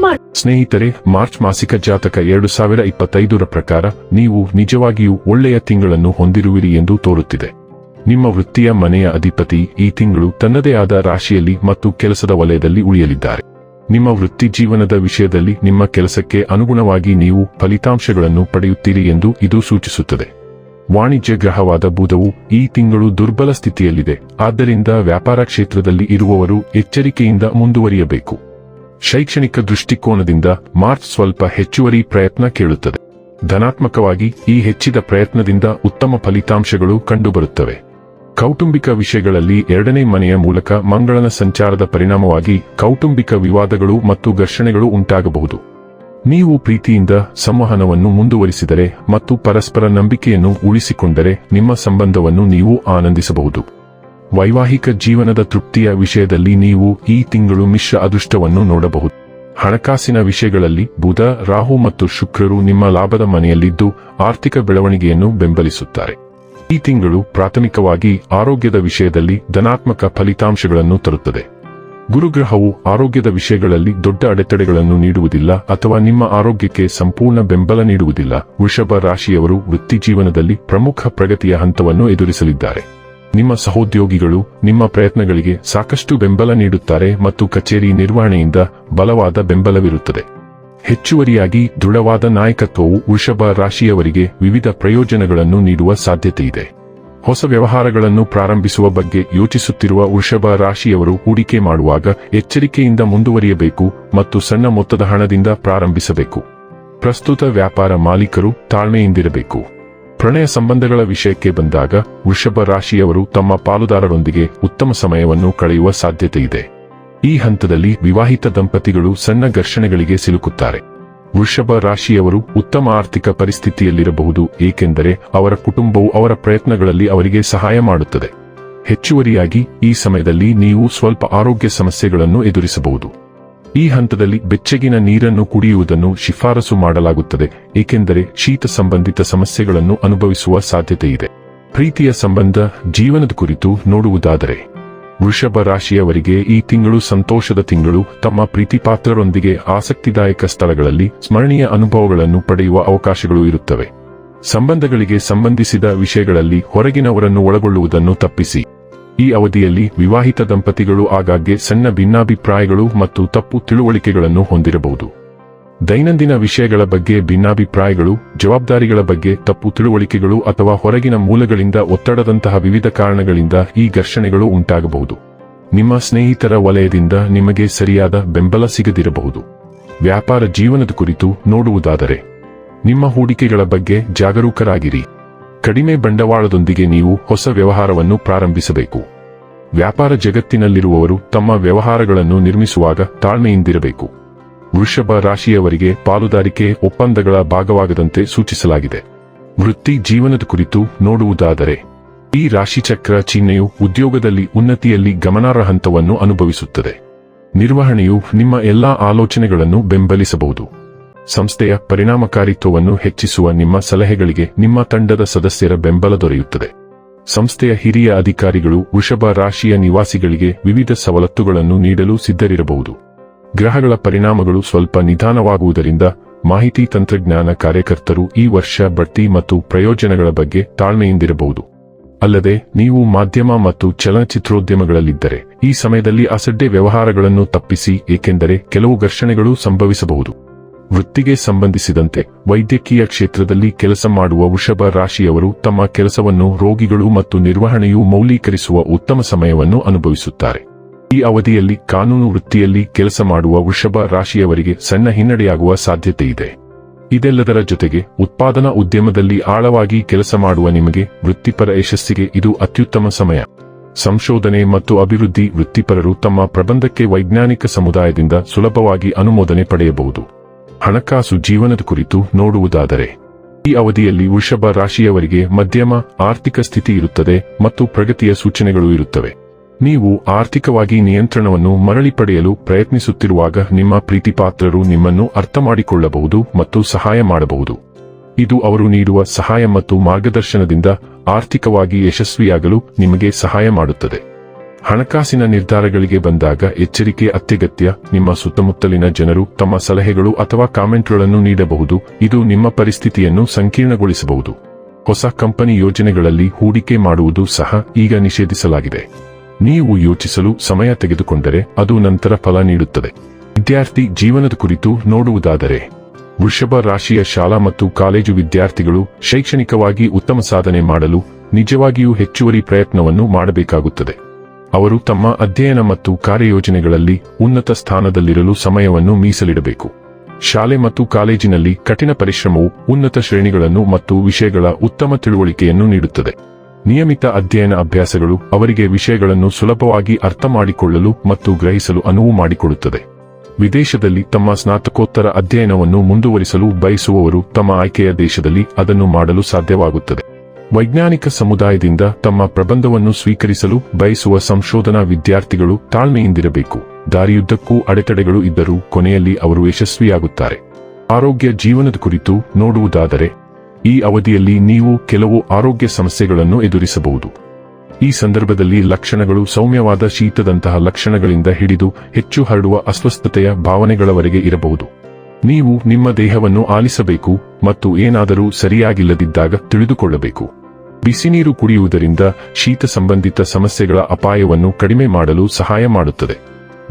ಮಾಡಿ. ಸ್ನೇಹಿತರೆ, ಮಾರ್ಚ್ ಮಾಸಿಕ ಜಾತಕ ಎರಡು ಸಾವಿರ ಇಪ್ಪತ್ತೈದರ ಪ್ರಕಾರ ನೀವು ನಿಜವಾಗಿಯೂ ಒಳ್ಳೆಯ ತಿಂಗಳನ್ನು ಹೊಂದಿರುವಿರಿ ಎಂದು ತೋರುತ್ತಿದೆ. ನಿಮ್ಮ ವೃತ್ತಿಯ ಮನೆಯ ಅಧಿಪತಿ ಈ ತಿಂಗಳು ತನ್ನದೇ ಆದ ರಾಶಿಯಲ್ಲಿ ಮತ್ತು ಕೆಲಸದ ವಲಯದಲ್ಲಿ ಉಳಿಯಲಿದ್ದಾರೆ. ನಿಮ್ಮ ವೃತ್ತಿ ಜೀವನದ ವಿಷಯದಲ್ಲಿ ನಿಮ್ಮ ಕೆಲಸಕ್ಕೆ ಅನುಗುಣವಾಗಿ ನೀವು ಫಲಿತಾಂಶಗಳನ್ನು ಪಡೆಯುತ್ತೀರಿ ಎಂದು ಇದು ಸೂಚಿಸುತ್ತದೆ. ವಾಣಿಜ್ಯ ಗ್ರಹವಾದ ಬುಧವು ಈ ತಿಂಗಳು ದುರ್ಬಲ ಸ್ಥಿತಿಯಲ್ಲಿದೆ. ಆದ್ದರಿಂದ ವ್ಯಾಪಾರ ಕ್ಷೇತ್ರದಲ್ಲಿ ಇರುವವರು ಎಚ್ಚರಿಕೆಯಿಂದ ಮುಂದುವರಿಯಬೇಕು. ಶೈಕ್ಷಣಿಕ ದೃಷ್ಟಿಕೋನದಿಂದ ಮಾರ್ಚ್ ಸ್ವಲ್ಪ ಹೆಚ್ಚುವರಿ ಪ್ರಯತ್ನ ಕೇಳುತ್ತದೆ. ಧನಾತ್ಮಕವಾಗಿ ಈ ಹೆಚ್ಚಿದ ಪ್ರಯತ್ನದಿಂದ ಉತ್ತಮ ಫಲಿತಾಂಶಗಳು ಕಂಡುಬರುತ್ತವೆ. ಕೌಟುಂಬಿಕ ವಿಷಯಗಳಲ್ಲಿ ಎರಡನೇ ಮನೆಯ ಮೂಲಕ ಮಂಗಳನ ಸಂಚಾರದ ಪರಿಣಾಮವಾಗಿ ಕೌಟುಂಬಿಕ ವಿವಾದಗಳು ಮತ್ತು ಘರ್ಷಣೆಗಳು ಉಂಟಾಗಬಹುದು. ನೀವು ಪ್ರೀತಿಯಿಂದ ಸಂವಹನವನ್ನು ಮುಂದುವರಿಸಿದರೆ ಮತ್ತು ಪರಸ್ಪರ ನಂಬಿಕೆಯನ್ನು ಉಳಿಸಿಕೊಂಡರೆ ನಿಮ್ಮ ಸಂಬಂಧವನ್ನು ನೀವು ಆನಂದಿಸಬಹುದು. ವೈವಾಹಿಕ ಜೀವನದ ತೃಪ್ತಿಯ ವಿಷಯದಲ್ಲಿ ನೀವು ಈ ತಿಂಗಳು ಮಿಶ್ರ ಅದೃಷ್ಟವನ್ನು ನೋಡಬಹುದು. ಹಣಕಾಸಿನ ವಿಷಯಗಳಲ್ಲಿ ಬುಧ, ರಾಹು ಮತ್ತು ಶುಕ್ರರು ನಿಮ್ಮ ಲಾಭದ ಮನೆಯಲ್ಲಿದ್ದು ಆರ್ಥಿಕ ಬೆಳವಣಿಗೆಯನ್ನು ಬೆಂಬಲಿಸುತ್ತಾರೆ. ಈ ತಿಂಗಳು ಪ್ರಾಥಮಿಕವಾಗಿ ಆರೋಗ್ಯದ ವಿಷಯದಲ್ಲಿ ಧನಾತ್ಮಕ ಫಲಿತಾಂಶಗಳನ್ನು ತರುತ್ತದೆ. ಗುರುಗ್ರಹವು ಆರೋಗ್ಯದ ವಿಷಯಗಳಲ್ಲಿ ದೊಡ್ಡ ಅಡೆತಡೆಗಳನ್ನು ನೀಡುವುದಿಲ್ಲ ಅಥವಾ ನಿಮ್ಮ ಆರೋಗ್ಯಕ್ಕೆ ಸಂಪೂರ್ಣ ಬೆಂಬಲ ನೀಡುವುದಿಲ್ಲ. ವೃಷಭ ರಾಶಿಯವರು ವೃತ್ತಿ ಜೀವನದಲ್ಲಿ ಪ್ರಮುಖ ಪ್ರಗತಿಯ ಹಂತವನ್ನು ಎದುರಿಸಲಿದ್ದಾರೆ. ನಿಮ್ಮ ಸಹೋದ್ಯೋಗಿಗಳು ನಿಮ್ಮ ಪ್ರಯತ್ನಗಳಿಗೆ ಸಾಕಷ್ಟು ಬೆಂಬಲ ನೀಡುತ್ತಾರೆ ಮತ್ತು ಕಚೇರಿ ನಿರ್ವಹಣೆಯಿಂದ ಬಲವಾದ ಬೆಂಬಲವಿರುತ್ತದೆ. ಹೆಚ್ಚುವರಿಯಾಗಿ ದೃಢವಾದ ನಾಯಕತ್ವವು ವೃಷಭ ರಾಶಿಯವರಿಗೆ ವಿವಿಧ ಪ್ರಯೋಜನಗಳನ್ನು ನೀಡುವ ಸಾಧ್ಯತೆಯಿದೆ. ಹೊಸ ವ್ಯವಹಾರಗಳನ್ನು ಪ್ರಾರಂಭಿಸುವ ಬಗ್ಗೆ ಯೋಚಿಸುತ್ತಿರುವ ವೃಷಭ ರಾಶಿಯವರು ಹೂಡಿಕೆ ಮಾಡುವಾಗ ಎಚ್ಚರಿಕೆಯಿಂದ ಮುಂದುವರಿಯಬೇಕು ಮತ್ತು ಸಣ್ಣ ಮೊತ್ತದ ಹಣದಿಂದ ಪ್ರಾರಂಭಿಸಬೇಕು. ಪ್ರಸ್ತುತ ವ್ಯಾಪಾರ ಮಾಲೀಕರು ತಾಳ್ಮೆಯಿಂದಿರಬೇಕು. ಪ್ರಣಯ ಸಂಬಂಧಗಳ ವಿಷಯಕ್ಕೆ ಬಂದಾಗ ವೃಷಭ ರಾಶಿಯವರು ತಮ್ಮ ಪಾಲುದಾರರೊಂದಿಗೆ ಉತ್ತಮ ಸಮಯವನ್ನು ಕಳೆಯುವ ಸಾಧ್ಯತೆಯಿದೆ ಈ ಹಂತದಲ್ಲಿ ವಿವಾಹಿತ ದಂಪತಿಗಳು ಸಣ್ಣ ಘರ್ಷಣೆಗಳಿಗೆ ಸಿಲುಕುತ್ತಾರೆ. ವೃಷಭ ರಾಶಿಯವರು ಉತ್ತಮ ಆರ್ಥಿಕ ಪರಿಸ್ಥಿತಿಯಲ್ಲಿರಬಹುದು, ಏಕೆಂದರೆ ಅವರ ಕುಟುಂಬವು ಅವರ ಪ್ರಯತ್ನಗಳಲ್ಲಿ ಅವರಿಗೆ ಸಹಾಯ ಮಾಡುತ್ತದೆ. ಹೆಚ್ಚುವರಿಯಾಗಿ ಈ ಸಮಯದಲ್ಲಿ ನೀವು ಸ್ವಲ್ಪ ಆರೋಗ್ಯ ಸಮಸ್ಯೆಗಳನ್ನು ಎದುರಿಸಬಹುದು. ಈ ಹಂತದಲ್ಲಿ ಬೆಚ್ಚಗಿನ ನೀರನ್ನು ಕುಡಿಯುವುದನ್ನು ಶಿಫಾರಸು ಮಾಡಲಾಗುತ್ತದೆ, ಏಕೆಂದರೆ ಶೀತ ಸಂಬಂಧಿತ ಸಮಸ್ಯೆಗಳನ್ನು ಅನುಭವಿಸುವ ಸಾಧ್ಯತೆಯಿದೆ ಪ್ರೀತಿಯ ಸಂಬಂಧ, ಜೀವನದ ಕುರಿತು ನೋಡುವುದಾದರೆ, ವೃಷಭ ರಾಶಿಯವರಿಗೆ ಈ ತಿಂಗಳು ಸಂತೋಷದ ತಿಂಗಳು, ತಮ್ಮ ಪ್ರೀತಿಪಾತ್ರರೊಂದಿಗೆ ಆಸಕ್ತಿದಾಯಕ ಸ್ಥಳಗಳಲ್ಲಿ ಸ್ಮರಣೀಯ ಅನುಭವಗಳನ್ನು ಪಡೆಯುವ ಅವಕಾಶಗಳು ಇರುತ್ತವೆ. ಸಂಬಂಧಗಳಿಗೆ ಸಂಬಂಧಿಸಿದ ವಿಷಯಗಳಲ್ಲಿ ಹೊರಗಿನವರನ್ನು ಒಳಗೊಳ್ಳುವುದನ್ನು ತಪ್ಪಿಸಿ. ಈ ಅವಧಿಯಲ್ಲಿ ವಿವಾಹಿತ ದಂಪತಿಗಳು ಆಗಾಗ್ಗೆ ಸಣ್ಣ ಭಿನ್ನಾಭಿಪ್ರಾಯಗಳು ಮತ್ತು ತಪ್ಪು ತಿಳುವಳಿಕೆಗಳನ್ನು ಹೊಂದಿರಬಹುದು. ದೈನಂದಿನ ವಿಷಯಗಳ ಬಗ್ಗೆ ಭಿನ್ನಾಭಿಪ್ರಾಯಗಳು, ಜವಾಬ್ದಾರಿಗಳ ಬಗ್ಗೆ ತಪ್ಪು ತಿಳುವಳಿಕೆಗಳು ಅಥವಾ ಹೊರಗಿನ ಮೂಲಗಳಿಂದ ಒತ್ತಡದಂತಹ ವಿವಿಧ ಕಾರಣಗಳಿಂದ ಈ ಘರ್ಷಣೆಗಳು ಉಂಟಾಗಬಹುದು. ನಿಮ್ಮ ಸ್ನೇಹಿತರ ವಲಯದಿಂದ ನಿಮಗೆ ಸರಿಯಾದ ಬೆಂಬಲ ಸಿಗದಿರಬಹುದು. ವ್ಯಾಪಾರ ಜೀವನದ ಕುರಿತು ನೋಡುವುದಾದರೆ, ನಿಮ್ಮ ಹೂಡಿಕೆಗಳ ಬಗ್ಗೆ ಜಾಗರೂಕರಾಗಿರಿ. ಕಡಿಮೆ ಬಂಡವಾಳದೊಂದಿಗೆ ನೀವು ಹೊಸ ವ್ಯವಹಾರವನ್ನು ಪ್ರಾರಂಭಿಸಬೇಕು. ವ್ಯಾಪಾರ ಜಗತ್ತಿನಲ್ಲಿರುವವರು ತಮ್ಮ ವ್ಯವಹಾರಗಳನ್ನು ನಿರ್ಮಿಸುವಾಗ ತಾಳ್ಮೆಯಿಂದಿರಬೇಕು. ವೃಷಭ ರಾಶಿಯವರಿಗೆ ಪಾಲುದಾರಿಕೆ ಒಪ್ಪಂದಗಳ ಭಾಗವಾಗದಂತೆ ಸೂಚಿಸಲಾಗಿದೆ. ವೃತ್ತಿ ಜೀವನದ ಕುರಿತು ನೋಡುವುದಾದರೆ, ಈ ರಾಶಿಚಕ್ರ ಚಿಹ್ನೆಯು ಉದ್ಯೋಗದಲ್ಲಿ ಉನ್ನತಿಯಲ್ಲಿ ಗಮನಾರ್ಹ ಹಂತವನ್ನು ಅನುಭವಿಸುತ್ತದೆ. ನಿರ್ವಹಣೆಯು ನಿಮ್ಮ ಎಲ್ಲಾ ಆಲೋಚನೆಗಳನ್ನು ಬೆಂಬಲಿಸಬಹುದು. ಸಂಸ್ಥೆಯ ಪರಿಣಾಮಕಾರಿತ್ವವನ್ನು ಹೆಚ್ಚಿಸುವ ನಿಮ್ಮ ಸಲಹೆಗಳಿಗೆ ನಿಮ್ಮ ತಂಡದ ಸದಸ್ಯರ ಬೆಂಬಲ ದೊರೆಯುತ್ತದೆ. ಸಂಸ್ಥೆಯ ಹಿರಿಯ ಅಧಿಕಾರಿಗಳು ವೃಷಭ ರಾಶಿಯ ನಿವಾಸಿಗಳಿಗೆ ವಿವಿಧ ಸವಲತ್ತುಗಳನ್ನು ನೀಡಲು ಸಿದ್ಧರಿರಬಹುದು. ಗ್ರಹಗಳ ಪರಿಣಾಮಗಳು ಸ್ವಲ್ಪ ನಿಧಾನವಾಗುವುದರಿಂದ ಮಾಹಿತಿ ತಂತ್ರಜ್ಞಾನ ಕಾರ್ಯಕರ್ತರು ಈ ವರ್ಷ ಬಡ್ತಿ ಮತ್ತು ಪ್ರಯೋಜನಗಳ ಬಗ್ಗೆ ತಾಳ್ಮೆಯಿಂದಿರಬಹುದು. ಅಲ್ಲದೆ, ನೀವು ಮಾಧ್ಯಮ ಮತ್ತು ಚಲನಚಿತ್ರೋದ್ಯಮಗಳಲ್ಲಿದ್ದರೆ ಈ ಸಮಯದಲ್ಲಿ ಅಸಡ್ಡೆ ವ್ಯವಹಾರಗಳನ್ನು ತಪ್ಪಿಸಿ, ಏಕೆಂದರೆ ಕೆಲವು ಘರ್ಷಣೆಗಳು ಸಂಭವಿಸಬಹುದು. ವೃತ್ತಿಗೆ ಸಂಬಂಧಿಸಿದಂತೆ ವೈದ್ಯಕೀಯ ಕ್ಷೇತ್ರದಲ್ಲಿ ಕೆಲಸ ಮಾಡುವ ವೃಷಭ ರಾಶಿಯವರು ತಮ್ಮ ಕೆಲಸವನ್ನು ರೋಗಿಗಳು ಮತ್ತು ನಿರ್ವಹಣೆಯು ಮೌಲ್ಯೀಕರಿಸುವ ಉತ್ತಮ ಸಮಯವನ್ನು ಅನುಭವಿಸುತ್ತಾರೆ. ಈ ಅವಧಿಯಲ್ಲಿ ಕಾನೂನು ವೃತ್ತಿಯಲ್ಲಿ ಕೆಲಸ ಮಾಡುವ ವೃಷಭ ರಾಶಿಯವರಿಗೆ ಸಣ್ಣ ಹಿನ್ನಡೆಯಾಗುವ ಸಾಧ್ಯತೆ ಇದೆ ಇದೆಲ್ಲದರ ಜೊತೆಗೆ ಉತ್ಪಾದನಾ ಉದ್ಯಮದಲ್ಲಿ ಆಳವಾಗಿ ಕೆಲಸ ಮಾಡುವ ನಿಮಗೆ ವೃತ್ತಿಪರ ಯಶಸ್ಸಿಗೆ ಇದು ಅತ್ಯುತ್ತಮ ಸಮಯ. ಸಂಶೋಧನೆ ಮತ್ತು ಅಭಿವೃದ್ಧಿ ವೃತ್ತಿಪರರು ತಮ್ಮ ಪ್ರಬಂಧಕ್ಕೆ ವೈಜ್ಞಾನಿಕ ಸಮುದಾಯದಿಂದ ಸುಲಭವಾಗಿ ಅನುಮೋದನೆ ಪಡೆಯಬಹುದು. ಹಣಕಾಸು ಜೀವನದ ಕುರಿತು ನೋಡುವುದಾದರೆ, ಈ ಅವಧಿಯಲ್ಲಿ ವೃಷಭ ರಾಶಿಯವರಿಗೆ ಮಧ್ಯಮ ಆರ್ಥಿಕ ಸ್ಥಿತಿ ಇರುತ್ತದೆ ಮತ್ತು ಪ್ರಗತಿಯ ಸೂಚನೆಗಳು ಇರುತ್ತವೆ. ನೀವು ಆರ್ಥಿಕವಾಗಿ ನಿಯಂತ್ರಣವನ್ನು ಮರಳಿ ಪಡೆಯಲು ಪ್ರಯತ್ನಿಸುತ್ತಿರುವಾಗ ನಿಮ್ಮ ಪ್ರೀತಿಪಾತ್ರರು ನಿಮ್ಮನ್ನು ಅರ್ಥಮಾಡಿಕೊಳ್ಳಬಹುದು ಮತ್ತು ಸಹಾಯ ಮಾಡಬಹುದು. ಇದು ಅವರು ನೀಡುವ ಸಹಾಯ ಮತ್ತು ಮಾರ್ಗದರ್ಶನದಿಂದ ಆರ್ಥಿಕವಾಗಿ ಯಶಸ್ವಿಯಾಗಲು ನಿಮಗೆ ಸಹಾಯ ಮಾಡುತ್ತದೆ. ಹಣಕಾಸಿನ ನಿರ್ಧಾರಗಳಿಗೆ ಬಂದಾಗ ಎಚ್ಚರಿಕೆ ಅತ್ಯಗತ್ಯ. ನಿಮ್ಮ ಸುತ್ತಮುತ್ತಲಿನ ಜನರು ತಮ್ಮ ಸಲಹೆಗಳು ಅಥವಾ ಕಾಮೆಂಟ್ಗಳನ್ನು ನೀಡಬಹುದು. ಇದು ನಿಮ್ಮ ಪರಿಸ್ಥಿತಿಯನ್ನು ಸಂಕೀರ್ಣಗೊಳಿಸಬಹುದು. ಹೊಸ ಕಂಪನಿ ಯೋಜನೆಗಳಲ್ಲಿ ಹೂಡಿಕೆ ಮಾಡುವುದು ಸಹ ಈಗ ನಿಷೇಧಿಸಲಾಗಿದೆ. ನೀವು ಯೋಚಿಸಲು ಸಮಯ ತೆಗೆದುಕೊಂಡರೆ ಅದು ನಂತರ ಫಲ ನೀಡುತ್ತದೆ. ವಿದ್ಯಾರ್ಥಿ ಜೀವನದ ಕುರಿತು ನೋಡುವುದಾದರೆ, ವೃಷಭ ರಾಶಿಯ ಶಾಲಾ ಮತ್ತು ಕಾಲೇಜು ವಿದ್ಯಾರ್ಥಿಗಳು ಶೈಕ್ಷಣಿಕವಾಗಿ ಉತ್ತಮ ಸಾಧನೆ ಮಾಡಲು ನಿಜವಾಗಿಯೂ ಹೆಚ್ಚುವರಿ ಪ್ರಯತ್ನವನ್ನು ಮಾಡಬೇಕಾಗುತ್ತದೆ. ಅವರು ತಮ್ಮ ಅಧ್ಯಯನ ಮತ್ತು ಕಾರ್ಯಯೋಜನೆಗಳಲ್ಲಿ ಉನ್ನತ ಸ್ಥಾನದಲ್ಲಿರಲು ಸಮಯವನ್ನು ಮೀಸಲಿಡಬೇಕು. ಶಾಲೆ ಮತ್ತು ಕಾಲೇಜಿನಲ್ಲಿ ಕಠಿಣ ಪರಿಶ್ರಮವು ಉನ್ನತ ಶ್ರೇಣಿಗಳನ್ನು ಮತ್ತು ವಿಷಯಗಳ ಉತ್ತಮ ತಿಳುವಳಿಕೆಯನ್ನು ನೀಡುತ್ತದೆ. ನಿಯಮಿತ ಅಧ್ಯಯನ ಅಭ್ಯಾಸಗಳು ಅವರಿಗೆ ವಿಷಯಗಳನ್ನು ಸುಲಭವಾಗಿ ಅರ್ಥ ಮಾಡಿಕೊಳ್ಳಲು ಮತ್ತು ಗ್ರಹಿಸಲು ಅನುವು ಮಾಡಿಕೊಡುತ್ತದೆ. ವಿದೇಶದಲ್ಲಿ ತಮ್ಮ ಸ್ನಾತಕೋತ್ತರ ಅಧ್ಯಯನವನ್ನು ಮುಂದುವರಿಸಲು ಬಯಸುವವರು ತಮ್ಮ ಆಯ್ಕೆಯ ದೇಶದಲ್ಲಿ ಅದನ್ನು ಮಾಡಲು ಸಾಧ್ಯವಾಗುತ್ತದೆ. ವೈಜ್ಞಾನಿಕ ಸಮುದಾಯದಿಂದ ತಮ್ಮ ಪ್ರಬಂಧವನ್ನು ಸ್ವೀಕರಿಸಲು ಬಯಸುವ ಸಂಶೋಧನಾ ವಿದ್ಯಾರ್ಥಿಗಳು ತಾಳ್ಮೆಯಿಂದಿರಬೇಕು. ದಾರಿಯುದ್ದಕ್ಕೂ ಅಡೆತಡೆಗಳು ಇದ್ದರೂ ಕೊನೆಯಲ್ಲಿ ಅವರು ಯಶಸ್ವಿಯಾಗುತ್ತಾರೆ. ಆರೋಗ್ಯ ಜೀವನದ ಕುರಿತು ನೋಡುವುದಾದರೆ, ಈ ಅವಧಿಯಲ್ಲಿ ನೀವು ಕೆಲವು ಆರೋಗ್ಯ ಸಮಸ್ಯೆಗಳನ್ನು ಎದುರಿಸಬಹುದು. ಈ ಸಂದರ್ಭದಲ್ಲಿ ಲಕ್ಷಣಗಳು ಸೌಮ್ಯವಾದ ಶೀತದಂತಹ ಲಕ್ಷಣಗಳಿಂದ ಹಿಡಿದು ಹೆಚ್ಚು ಹರಡುವ ಅಸ್ವಸ್ಥತೆಯ ಭಾವನೆಗಳವರೆಗೆ ಇರಬಹುದು. ನೀವು ನಿಮ್ಮ ದೇಹವನ್ನು ಆಲಿಸಬೇಕು ಮತ್ತು ಏನಾದರೂ ಸರಿಯಾಗಿಲ್ಲದಿದ್ದಾಗ ತಿಳಿದುಕೊಳ್ಳಬೇಕು. ಬಿಸಿನೀರು ಕುಡಿಯುವುದರಿಂದ ಶೀತ ಸಂಬಂಧಿತ ಸಮಸ್ಯೆಗಳ ಅಪಾಯವನ್ನು ಕಡಿಮೆ ಮಾಡಲು ಸಹಾಯ ಮಾಡುತ್ತದೆ.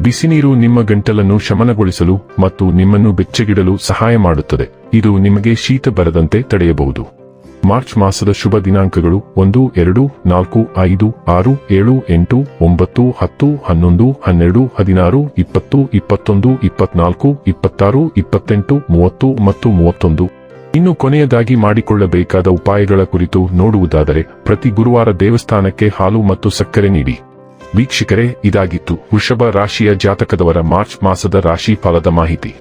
ಬಿಸಿನೀರು ನಿಮ್ಮ ಗಂಟಲನ್ನು ಶಮನಗೊಳಿಸಲು ಮತ್ತು ನಿಮ್ಮನ್ನು ಬೆಚ್ಚಗಿಡಲು ಸಹಾಯ ಮಾಡುತ್ತದೆ. ಇದು ನಿಮಗೆ ಶೀತ ಬರದಂತೆ ತಡೆಯಬಹುದು. ಮಾರ್ಚ್ ಮಾಸದ ಶುಭ ದಿನಾಂಕಗಳು ಒಂದು, ಎರಡು, ನಾಲ್ಕು, ಐದು, ಆರು, ಏಳು, ಎಂಟು, ಒಂಬತ್ತು, ಹತ್ತು, ಹನ್ನೊಂದು, ಹನ್ನೆರಡು, ಹದಿನಾರು, ಇಪ್ಪತ್ತು, ಇಪ್ಪತ್ತೊಂದು, ಇಪ್ಪತ್ನಾಲ್ಕು, ಇಪ್ಪತ್ತಾರು, ಇಪ್ಪತ್ತೆಂಟು, ಮೂವತ್ತು ಮತ್ತು ಮೂವತ್ತೊಂದು. ಇನ್ನು ಕೊನೆಯದಾಗಿ ಮಾಡಿಕೊಳ್ಳಬೇಕಾದ ಉಪಾಯಗಳ ಕುರಿತು ನೋಡುವುದಾದರೆ ಪ್ರತಿ ಗುರುವಾರ ದೇವಸ್ಥಾನಕ್ಕೆ ಹಾಲು ಮತ್ತು ಸಕ್ಕರೆ ನೀಡಿ. ವೀಕ್ಷಕರೇ, ಇದಾಗಿತ್ತು ವೃಷಭ ರಾಶಿಯ ಜಾತಕದವರ ಮಾರ್ಚ್ ಮಾಸದ ರಾಶಿ ಫಲದ ಮಾಹಿತಿ.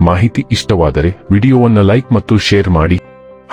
ಮಾಹಿತಿ ಇಷ್ಟವಾದರೆ ವಿಡಿಯೋವನ್ನು ಲೈಕ್ ಮತ್ತು ಶೇರ್ ಮಾಡಿ.